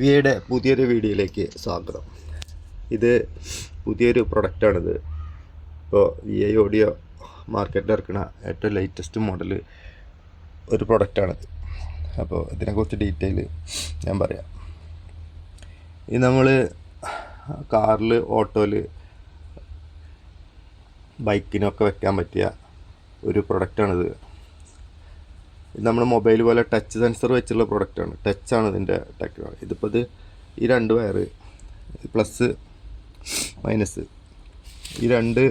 വിയുടെ പുതിയൊരു വീഡിയോയിലേക്ക് സ്വാഗതം. ഇത് പുതിയൊരു പ്രൊഡക്റ്റാണിത്. ഇപ്പോൾ വി ഐ ഓഡിയോ മാർക്കറ്റിൽ ഇറക്കുന്ന ഏറ്റവും ലേറ്റസ്റ്റ് മോഡൽ ഒരു പ്രൊഡക്റ്റാണിത്. അപ്പോൾ ഇതിനെക്കുറിച്ച് ഡീറ്റെയിൽ ഞാൻ പറയാം. ഇത് നമ്മൾ കാറിൽ ഓട്ടോയിൽ ബൈക്കിനൊക്കെ വെക്കാൻ പറ്റിയ ഒരു പ്രൊഡക്റ്റാണിത്. ഇത് നമ്മുടെ മൊബൈൽ പോലെ ടച്ച് സെൻസർ വെച്ചുള്ള പ്രൊഡക്റ്റാണ് ടച്ചാണ് ഇതിന്റെ ടെക്നോളജി ഇതിപ്പോൾ ഇത് ഈ രണ്ട് വയർ പ്ലസ് മൈനസ് ഈ രണ്ട്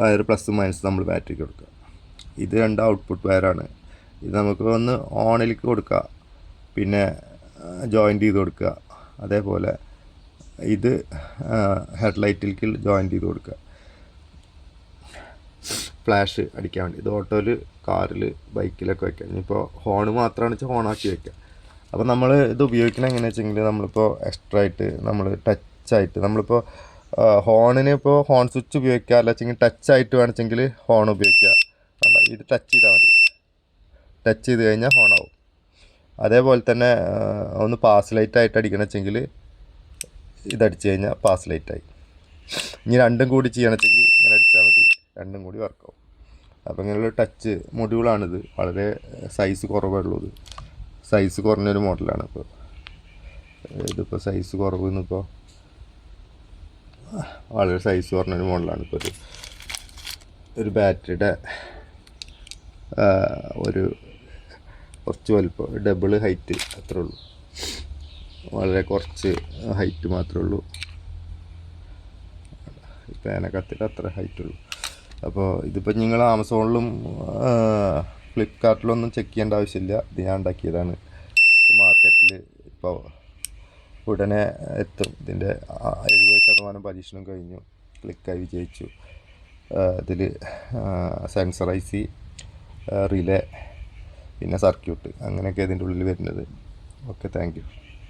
വയർ പ്ലസ് മൈനസ് നമ്മൾ ബാറ്ററിക്ക് കൊടുക്കുക. ഇത് രണ്ട് ഔട്ട്പുട്ട് വയറാണ് ഇത് നമുക്ക് ഒന്ന് ഓണിലേക്ക് കൊടുക്കുക. പിന്നെ ജോയിന്റ് ചെയ്ത് കൊടുക്കുക. അതേപോലെ ഇത് ഹെഡ്ലൈറ്റിലേക്ക് ജോയിന്റ് ചെയ്ത് കൊടുക്കുക. ഫ്ലാഷ് അടിക്കാൻ വേണ്ടി. ഇത് ഓട്ടോയിൽ കാറിൽ ബൈക്കിലൊക്കെ വയ്ക്കാം ഇനിയിപ്പോൾ ഹോൺ മാത്രമാണ് വെച്ചാൽ ഹോണാക്കി വയ്ക്കാം അപ്പോൾ നമ്മൾ ഇത് ഉപയോഗിക്കണം എങ്ങനെയാ വെച്ചെങ്കിൽ നമ്മളിപ്പോൾ എക്സ്ട്രാ ആയിട്ട് നമ്മൾ ടച്ചായിട്ട് നമ്മളിപ്പോൾ ഹോണിന് ഇപ്പോൾ ഹോൺ സ്വിച്ച് ഉപയോഗിക്കുക അല്ല വെച്ചെങ്കിൽ ടച്ച് ആയിട്ട് വേണമെങ്കിൽ ഹോൺ ഉപയോഗിക്കുക വേണ്ട ഇത് ടച്ച് ചെയ്താൽ മതി. ടച്ച് ചെയ്ത് കഴിഞ്ഞാൽ ഹോണാവും അതേപോലെ തന്നെ ഒന്ന് പാസ് ലൈറ്റ് ആയിട്ട് അടിക്കണം വെച്ചെങ്കിൽ ഇതടിച്ച് കഴിഞ്ഞാൽ പാസ് ലൈറ്റായി ഇനി രണ്ടും കൂടി ചെയ്യണമെങ്കിൽ ഇങ്ങനെ അടിച്ചാൽ മതി. രണ്ടും കൂടി വർക്കാവും അപ്പോൾ ഇങ്ങനെയുള്ള ടച്ച് മൊഡ്യൂളാണിത് വളരെ സൈസ് കുറവുള്ളത് സൈസ് കുറഞ്ഞൊരു മോഡലാണ് ഇപ്പോൾ ഇതിപ്പോൾ സൈസ് കുറവ് എന്നിപ്പോൾ വളരെ സൈസ് കുറഞ്ഞൊരു മോഡലാണ് ഇപ്പോൾ ഒരു ഒരു ബാറ്ററിയുടെ ഒരു കുറച്ച് വലുപ്പം ഡബിൾ ഹൈറ്റ് അത്രേ ഉള്ളൂ. വളരെ കുറച്ച് ഹൈറ്റ് മാത്രമേ ഉള്ളൂ. പേനക്കത്തിൽ അത്ര ഹൈറ്റ് ഉള്ളൂ. അപ്പോൾ ഇതിപ്പോൾ നിങ്ങൾ ആമസോണിലും ഫ്ലിപ്കാർട്ടിലൊന്നും ചെക്ക് ചെയ്യേണ്ട ആവശ്യമില്ല. ഇത് ഞാൻ ഉണ്ടാക്കിയതാണ്. മാർക്കറ്റിൽ ഇപ്പോൾ ഉടനെ എത്തും. ഇതിന്റെ എഴുപത് ശതമാനം പരീക്ഷണം കഴിഞ്ഞു. ക്ലിക്കായി വിജയിച്ചു. ഇതിൽ സെൻസറൈസി റിലേ പിന്നെ സർക്യൂട്ട് അങ്ങനെയൊക്കെ ഇതിന്റെ ഉള്ളിൽ വരുന്നത്. Okay thank